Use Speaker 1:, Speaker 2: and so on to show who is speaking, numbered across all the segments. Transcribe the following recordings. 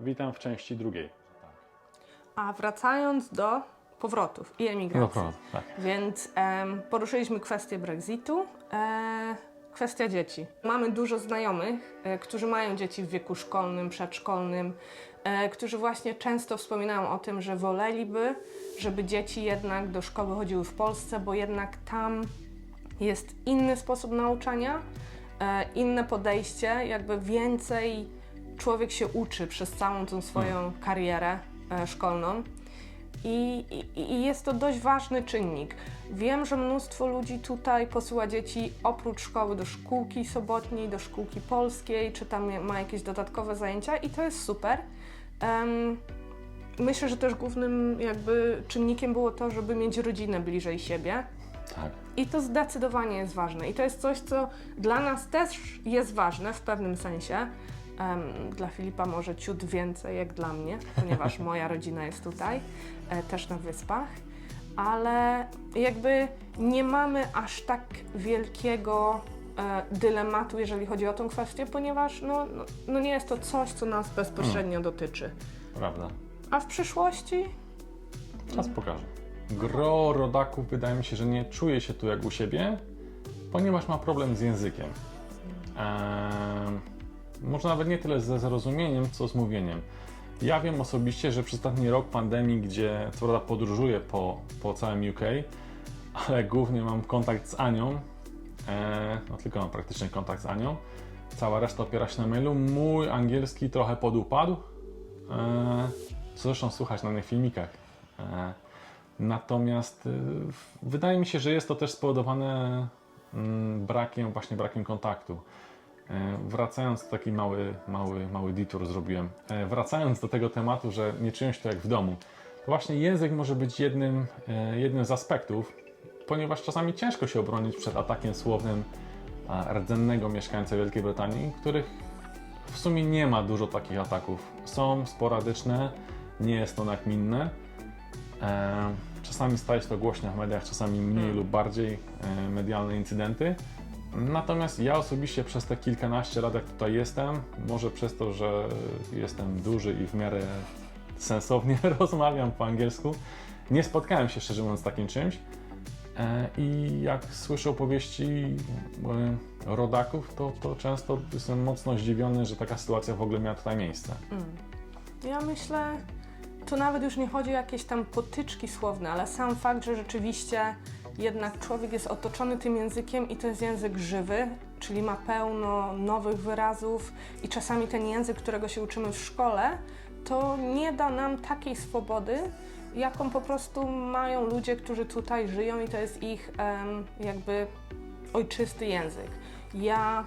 Speaker 1: Witam w części drugiej.
Speaker 2: A wracając do powrotów i emigracji.
Speaker 1: tak.
Speaker 2: Więc em, poruszyliśmy kwestię Brexitu. E, kwestia dzieci. Mamy dużo znajomych, e, którzy mają dzieci w wieku szkolnym, przedszkolnym, e, którzy właśnie często wspominają o tym, że woleliby, żeby dzieci jednak do szkoły chodziły w Polsce, bo jednak tam jest inny sposób nauczania, e, inne podejście, jakby więcej człowiek się uczy przez całą tą swoją karierę e, szkolną. I, i, I jest to dość ważny czynnik. Wiem, że mnóstwo ludzi tutaj posyła dzieci oprócz szkoły do szkółki sobotniej, do szkółki polskiej, czy tam ma jakieś dodatkowe zajęcia i to jest super. Em, myślę, że też głównym jakby czynnikiem było to, żeby mieć rodzinę bliżej siebie.
Speaker 1: Tak.
Speaker 2: I to zdecydowanie jest ważne. I to jest coś, co dla nas też jest ważne w pewnym sensie. Dla Filipa może ciut więcej jak dla mnie, ponieważ moja rodzina jest tutaj, e, też na wyspach. Ale jakby nie mamy aż tak wielkiego e, dylematu, jeżeli chodzi o tą kwestię, ponieważ no, no, no nie jest to coś, co nas bezpośrednio dotyczy.
Speaker 1: Prawda.
Speaker 2: A w przyszłości
Speaker 1: Czas pokaże. Gro rodaków wydaje mi się, że nie czuje się tu jak u siebie, ponieważ ma problem z językiem. Ehm, może nawet nie tyle ze zrozumieniem, co z mówieniem. Ja wiem osobiście, że przez ostatni rok pandemii, gdzie co prawda podróżuję po, po całym UK, ale głównie mam kontakt z Anią, e, no tylko mam praktycznie kontakt z Anią, cała reszta opiera się na mailu, mój angielski trochę podupadł, e, co zresztą słychać na tych filmikach. E, Natomiast w- wydaje mi się, że jest to też spowodowane mm, brakiem, właśnie brakiem kontaktu. E, Wracając, taki mały, mały, mały detour zrobiłem. E, Wracając do tego tematu, że nie czuję się tu jak w domu, to właśnie język może być jednym, e, jednym z aspektów, ponieważ czasami ciężko się obronić przed atakiem słownym rdzennego mieszkańca Wielkiej Brytanii, których w sumie nie ma dużo takich ataków. Są sporadyczne, nie jest to nagminne. Czasami staje się to głośno w mediach, czasami mniej lub bardziej medialne incydenty. Natomiast ja osobiście przez te kilkanaście lat, jak tutaj jestem, może przez to, że jestem duży i w miarę sensownie rozmawiam po angielsku, nie spotkałem się szczerze mówiąc z takim czymś. E, I jak słyszę opowieści e, rodaków, to, to często jestem mocno zdziwiony, że taka sytuacja w ogóle miała tutaj miejsce.
Speaker 2: Ja myślę, tu nawet już nie chodzi o jakieś tam potyczki słowne, ale sam fakt, że rzeczywiście jednak człowiek jest otoczony tym językiem i to jest język żywy, czyli ma pełno nowych wyrazów i czasami ten język, którego się uczymy w szkole, to nie da nam takiej swobody, jaką po prostu mają ludzie, którzy tutaj żyją i to jest ich jakby ojczysty język. Ja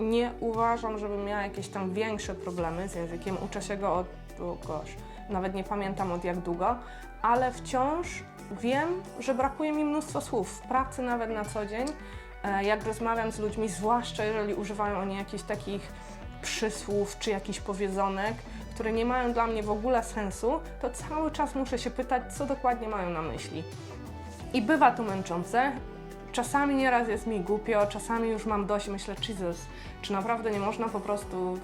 Speaker 2: nie uważam, żebym miała jakieś tam większe problemy z językiem. Uczę się go od, gosh, nawet nie pamiętam od jak długo, ale wciąż wiem, że brakuje mi mnóstwo słów. W pracy nawet na co dzień, e, jak rozmawiam z ludźmi, zwłaszcza jeżeli używają oni jakichś takich przysłów czy jakichś powiedzonek, które nie mają dla mnie w ogóle sensu, to cały czas muszę się pytać, co dokładnie mają na myśli. I bywa to męczące. Czasami nieraz jest mi głupio, czasami już mam dość myślę, Jesus, czy naprawdę nie można po prostu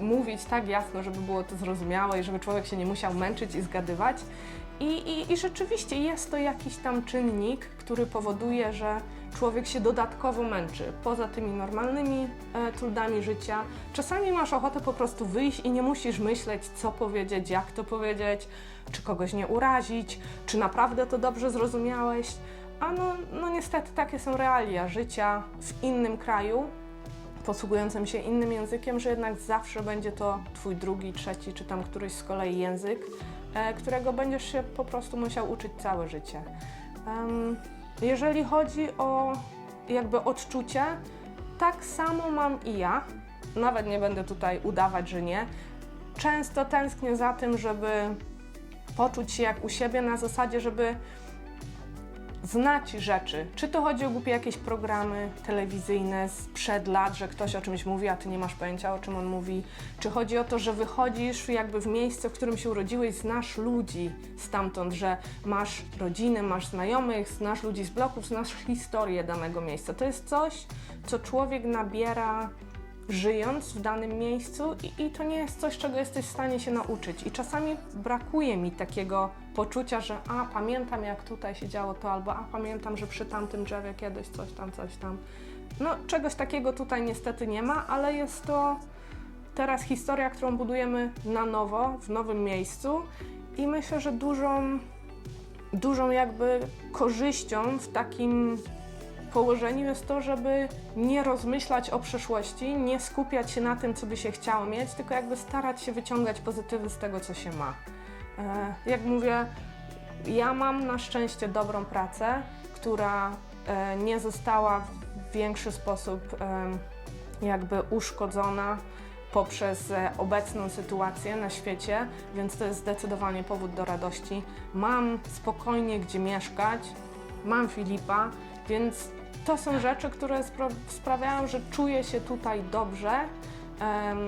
Speaker 2: mówić tak jasno, żeby było to zrozumiałe i żeby człowiek się nie musiał męczyć i zgadywać. I, i, I rzeczywiście jest to jakiś tam czynnik, który powoduje, że człowiek się dodatkowo męczy. Poza tymi normalnymi e, trudami życia, czasami masz ochotę po prostu wyjść i nie musisz myśleć, co powiedzieć, jak to powiedzieć, czy kogoś nie urazić, czy naprawdę to dobrze zrozumiałeś. A no, no niestety takie są realia życia w innym kraju, posługującym się innym językiem, że jednak zawsze będzie to twój drugi, trzeci, czy tam któryś z kolei język, e, którego będziesz się po prostu musiał uczyć całe życie. Jeżeli chodzi o jakby odczucie, tak samo mam i ja. Nawet nie będę tutaj udawać, że nie. Często tęsknię za tym, żeby poczuć się jak u siebie na zasadzie, żeby znać rzeczy. Czy to chodzi o głupie jakieś programy telewizyjne sprzed lat, że ktoś o czymś mówi, a ty nie masz pojęcia o czym on mówi. Czy chodzi o to, że wychodzisz jakby w miejsce, w którym się urodziłeś, znasz ludzi stamtąd, że masz rodzinę, masz znajomych, znasz ludzi z bloków, znasz historię danego miejsca. To jest coś, co człowiek nabiera żyjąc w danym miejscu i, i to nie jest coś, czego jesteś w stanie się nauczyć. I czasami brakuje mi takiego poczucia, że a pamiętam jak tutaj się działo to, albo a pamiętam, że przy tamtym drzewie kiedyś coś tam, coś tam. No czegoś takiego tutaj niestety nie ma, ale jest to teraz historia, którą budujemy na nowo, w nowym miejscu i myślę, że dużą, dużą jakby korzyścią w takim położeniu jest to, żeby nie rozmyślać o przeszłości, nie skupiać się na tym, co by się chciało mieć, tylko jakby starać się wyciągać pozytywy z tego, co się ma. E, Jak mówię, ja mam na szczęście dobrą pracę, która e, nie została w większy sposób jakby uszkodzona poprzez e, obecną sytuację na świecie, więc to jest zdecydowanie powód do radości. Mam spokojnie gdzie mieszkać, mam Filipa, więc to są rzeczy, które spra- sprawiają, że czuję się tutaj dobrze. Em,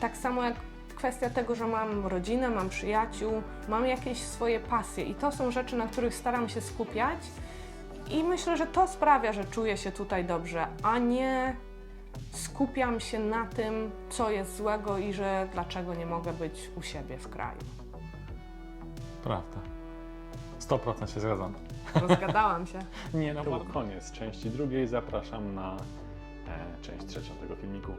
Speaker 2: tak samo jak kwestia tego, że mam rodzinę, mam przyjaciół, mam jakieś swoje pasje i to są rzeczy, na których staram się skupiać. I myślę, że to sprawia, że czuję się tutaj dobrze, a nie skupiam się na tym, co jest złego i że dlaczego nie mogę być u siebie w kraju.
Speaker 1: Prawda. 100% się zgadzam.
Speaker 2: Rozgadałam się.
Speaker 1: Nie, no to koniec części drugiej. Zapraszam na e, część trzecią tego filmiku.